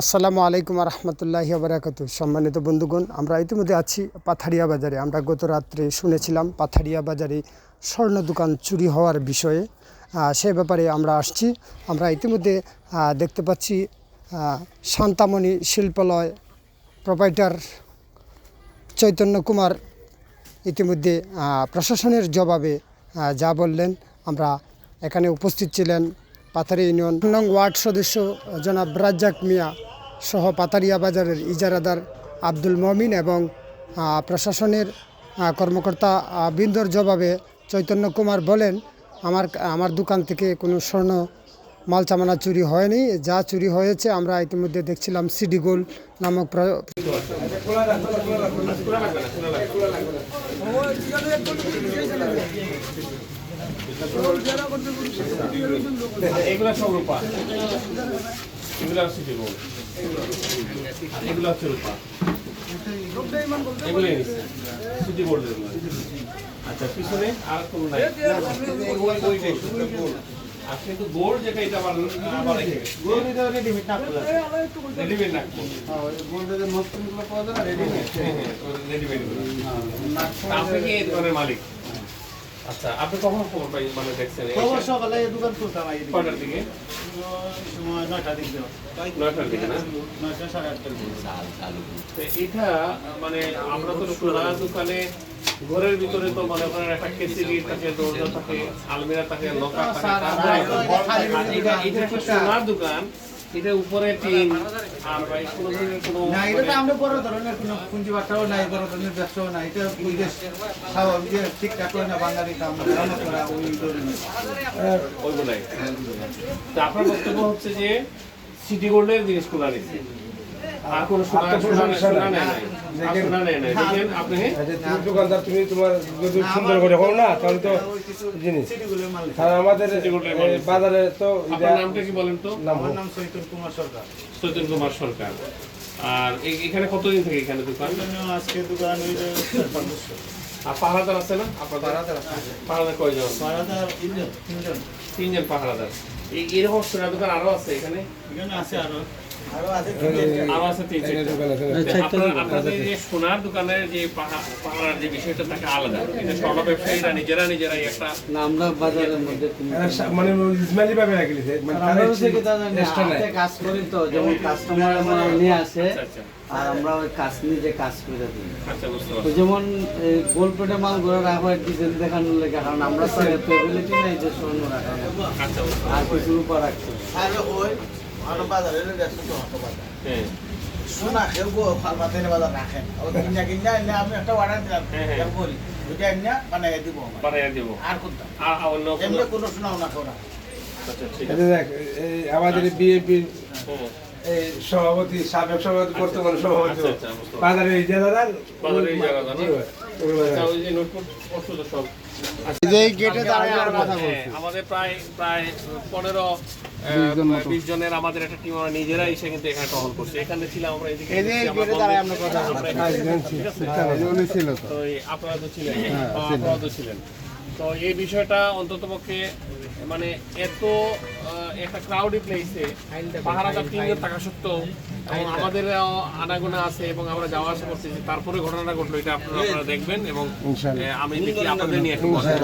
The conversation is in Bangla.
আসসালামু আলাইকুম রহমতুল্লাহি বারাকাত সম্মানিত বন্ধুগণ, আমরা ইতিমধ্যে আছি পাথারিয়া বাজারে। আমরা গত রাত্রে শুনেছিলাম পাথারিয়া বাজারে স্বর্ণ দোকান চুরি হওয়ার বিষয়ে। সে ব্যাপারে আমরা আসছি। আমরা ইতিমধ্যে দেখতে পাচ্ছি শান্তামণি শিল্পালয় প্রোপাইটার চৈতন্য কুমার ইতিমধ্যে প্রশাসনের জবাবে যা বললেন। আমরা এখানে উপস্থিত ছিলেন পাথারি ইউনিয়ন। নং ওয়ার্ড সদস্য জনাব রাজ্জাক মিয়া সহ পাতারিয়া বাজারের ইজারাদার আব্দুল মমিন এবং প্রশাসনের কর্মকর্তা বৃন্দর জবাবে চৈতন্য কুমার বলেন, আমার আমার দোকান থেকে কোনো স্বর্ণ মাল চামানা চুরি হয়নি। যা চুরি হয়েছে আমরা ইতিমধ্যে দেখছিলাম সিডি গোল্ড নামক এগুলা সব রূপা। এগুলা হচ্ছে জীবন এগুলা হচ্ছে রূপা। এগুলো সিটি বোর্ড আচ্ছা পিছনে আর কোনো নাই। ওই- ওইটাই শুধু। আর কিন্তু গোল্ড যেটা এটা আবার আবার রেডিমেড নাকবো হ্যাঁ, হ্যাঁ, রেডিমেড আপনি কি এই দোকানের মালিক? আচ্ছা আপনি কখন খবর পাই মানে দেখছেন খবর সকালে দোকান খুলতাম আগে দিকে। কয়টার দিকে সময় নয়টা দিক। নয়টার দিকে না নয়টা সাড়ে আটটার দিকে। এটা মানে আমরা তো সোনা দোকানে ঘরের ভিতরে তো মনে করেন একটা কেসিরি থাকে দরজা থাকে আলমিরা থাকে লকার থাকে এটা এটা একটা সোনার দোকান এটা উপরে টিন আর ভাই কোনো কোনো না, এটা তো আমরা বড় ধরনের কোনো পুঁজি বাসাও নাই, বড় ধরনের ব্যবসাও নাই। এটা বিদেশ স্বাভাবিক যে ঠিকঠাক করে না বাঙালি কাম, রান্না করা ওই ধরনের। ওইগুলাই তো আপনার বক্তব্য হচ্ছে যে সিটি গোল্ডের জিনিসগুলো নিচ্ছে আর কোনো সোনা সোনা নাই আর সোনা নেয় নাই দেখেন আপনি তুমি দোকানদার তুমি তোমার যদি সুন্দর করে করো না তাহলে তো জিনিস। আর আমাদের এই মালিক। বাজারে তো নামটা কি বলেন তো? আমার নাম চৈতন কুমার সরকার। সৈতন কুমার সরকার। আর এখানে কতদিন থেকে এখানে দোকান? আজকে দোকান। আর পাহারাদার আছে না? আছে। পাহারাদার কয়জন? পাড়াদার তিনজন, তিনজন। তিনজন পাহারাদার। এই এরকম দোকান আরও আছে এখানে? এখানে আছে আরও। আরও আছে তিনজন। আরও আছে তিন এই চারটা। দোকান আছে। তো আপনার- আপনাদের যে সোনার দোকানের যে পাহা- যে বিষয়টা থাকে আলাদা। এটা স্বর্ণ ব্যবসায়ীরা নিজেরা নিজেরাই একটা আমরা বাজারের মধ্যে কোনো- এরা সা- মানে ইসমাইলি ভাবে রাখি মানে থেকে কাজ করি তো যেমন কাস্টমার আমরা নিয়ে আসে আচ্ছা আচ্ছা। আর আমরা ওই কাজ নিজে কাজ করে দিই। আচ্ছা বুঝতে তো যেমন গোলপেটে মাল ঘরে রাখা হয় ডিজাইন দেখানোর লেগে কারণ আমরা তো এত এবিলিটি নেই যে স্বর্ণ রাখা যায়। আচ্ছা বুঝতে আর আর ওই আরও বাজারের ব্যস্ত তো হতো বাজার। শোনা কেউ গো ফার্মাতের বাজার রাখেন কিনা কিনা এনে আমি একটা অর্ডার দিলাম। কেউ বলি ওইটা এনে বানাই দিব বানাইয়া দিব। আর কোনটা? আর আর অন্য এমনি কোনো শোনাও না কেউ না আচ্ছা ঠিক এই আছে। যে দেখ এই আমাদের বিএনপি সভাপতি সাবেক সভাপতি বর্তমান সভাপতি আচ্ছা, আচ্ছা, পারছি। বাজারে এই। আচ্ছা, হ্যাঁ, আমাদের প্রায় প্রায় পনেরো বিশ জনের আমাদের একটা টিম আমরা নিজেরা এসে কিন্তু এখানে টহল করছি। এখানে ছিলাম আমরা এদিকে? তো এই আপনারা তো ছিলেন। আপনারা তো ছিলেন। তো এই বিষয়টা অন্তত পক্ষে মানে এত আহ, একটা ক্রাউডি প্লেসে পাহারাদার থাকা সত্ত্বেও এবং আমাদের আনাগোনা আছে এবং আমরা যাওয়া আসা করতেছি তারপরে ঘটনাটা ঘটলো এটা আপনারা দেখবেন এবং আমি দেখি আপনাদের নিয়ে একটু কথা। বলব।